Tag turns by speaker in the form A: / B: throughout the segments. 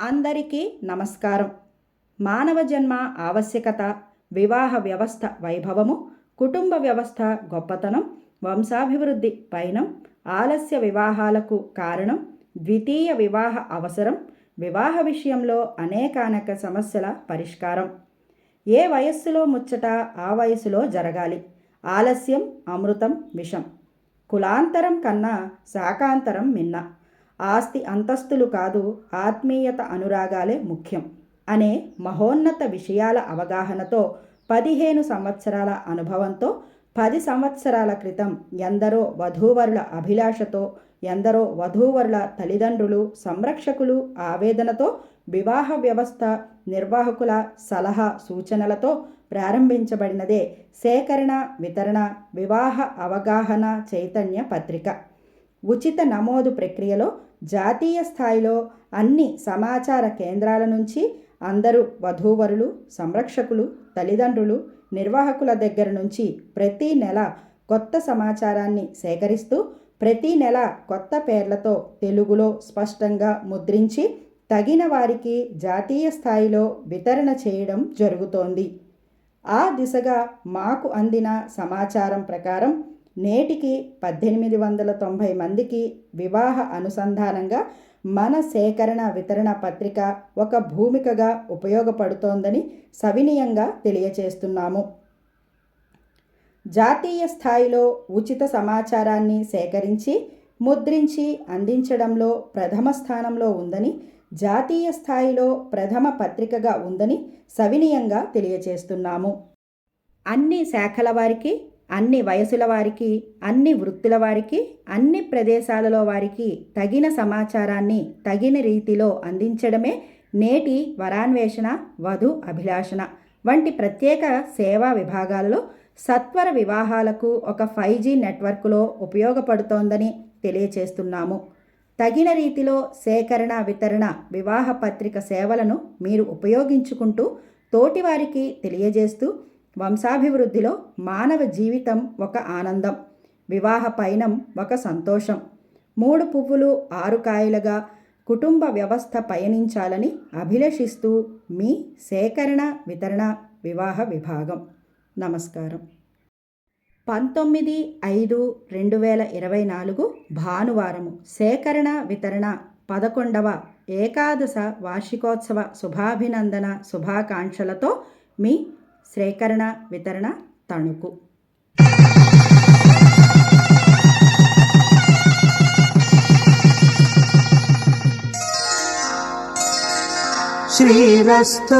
A: అందరికీ నమస్కారం. మానవ జన్మ ఆవశ్యకత వివాహ వ్యవస్థ వైభవము కుటుంబ వ్యవస్థ గొప్పతనం వంశాభివృద్ధి పైనం ఆలస్య వివాహాలకు కారణం ద్వితీయ వివాహ అవసరం వివాహ విషయంలో అనేకానేక సమస్యల పరిష్కారం. ఏ వయస్సులో ముచ్చట ఆ వయస్సులో జరగాలి. ఆలస్యం అమృతం విషం. కులాంతరం కన్నా శాకాంతరం మిన్న. ఆస్తి అంతస్తులు కాదు ఆత్మీయత అనురాగాలే ముఖ్యం అనే మహోన్నత విషయాల అవగాహనతో పదిహేను సంవత్సరాల అనుభవంతో పది సంవత్సరాల క్రితం ఎందరో వధూవరుల అభిలాషతో ఎందరో వధూవరుల తల్లిదండ్రులు సంరక్షకులు ఆవేదనతో వివాహ వ్యవస్థ నిర్వాహకుల సలహా సూచనలతో ప్రారంభించబడినదే సేకరణ వితరణ వివాహ అవగాహన చైతన్య పత్రిక. ఉచిత నమోదు ప్రక్రియలో జాతీయ స్థాయిలో అన్ని సమాచార కేంద్రాల నుంచి అందరూ వధూవరులు సంరక్షకులు తల్లిదండ్రులు నిర్వాహకుల దగ్గర నుంచి ప్రతి నెల కొత్త సమాచారాన్ని సేకరిస్తూ ప్రతి నెల కొత్త పేర్లతో తెలుగులో స్పష్టంగా ముద్రించి తగిన వారికి జాతీయ స్థాయిలో వితరణ చేయడం జరుగుతోంది. ఆ దిశగా మాకు అందిన సమాచారం ప్రకారం నేటికి పద్దెనిమిది వందల తొంభై మందికి వివాహ అనుసంధానంగా మన సేకరణ వితరణ పత్రిక ఒక భూమికగా ఉపయోగపడుతోందని సవినీయంగా తెలియచేస్తున్నాము. జాతీయ స్థాయిలో ఉచిత సమాచారాన్ని సేకరించి ముద్రించి అందించడంలో ప్రథమ స్థానంలో ఉందని జాతీయ స్థాయిలో ప్రథమ పత్రికగా ఉందని సవినీయంగా తెలియచేస్తున్నాము. అన్ని శాఖల వారికి అన్ని వయసుల వారికి అన్ని వృత్తుల వారికి అన్ని ప్రదేశాలలో వారికి తగిన సమాచారాన్ని తగిన రీతిలో అందించడమే నేటి వరాన్వేషణ వధు అభిలాషణ. వంటి ప్రత్యేక సేవా విభాగాల్లో సత్వర వివాహాలకు ఒక ఫైవ్ జీ నెట్వర్క్లో ఉపయోగపడుతోందని తెలియచేస్తున్నాము. తగిన రీతిలో సేకరణ వితరణ వివాహ పత్రిక సేవలను మీరు ఉపయోగించుకుంటూ తోటివారికి తెలియజేస్తూ వంశాభివృద్ధిలో మానవ జీవితం ఒక ఆనందం వివాహ పయనం ఒక సంతోషం. మూడు పువ్వులు ఆరు కాయలుగా కుటుంబ వ్యవస్థ పయనించాలని అభిలషిస్తూ మీ సేకరణ వితరణ వివాహ విభాగం. నమస్కారం. పంతొమ్మిది ఐదు రెండు వేల ఇరవై నాలుగు భానువారము సేకరణ వితరణ పదకొండవ ఏకాదశ వార్షికోత్సవ శుభాభినందన శుభాకాంక్షలతో మీ సేకరణ వితరణ తణుకు
B: श्रीरस्तु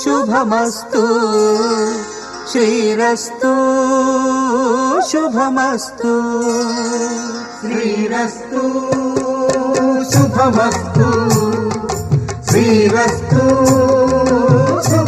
B: शुभमस्तु श्रीरस्तु शुभमस्तु
C: श्रीरस्तु शुभमस्तु श्रीरस्तु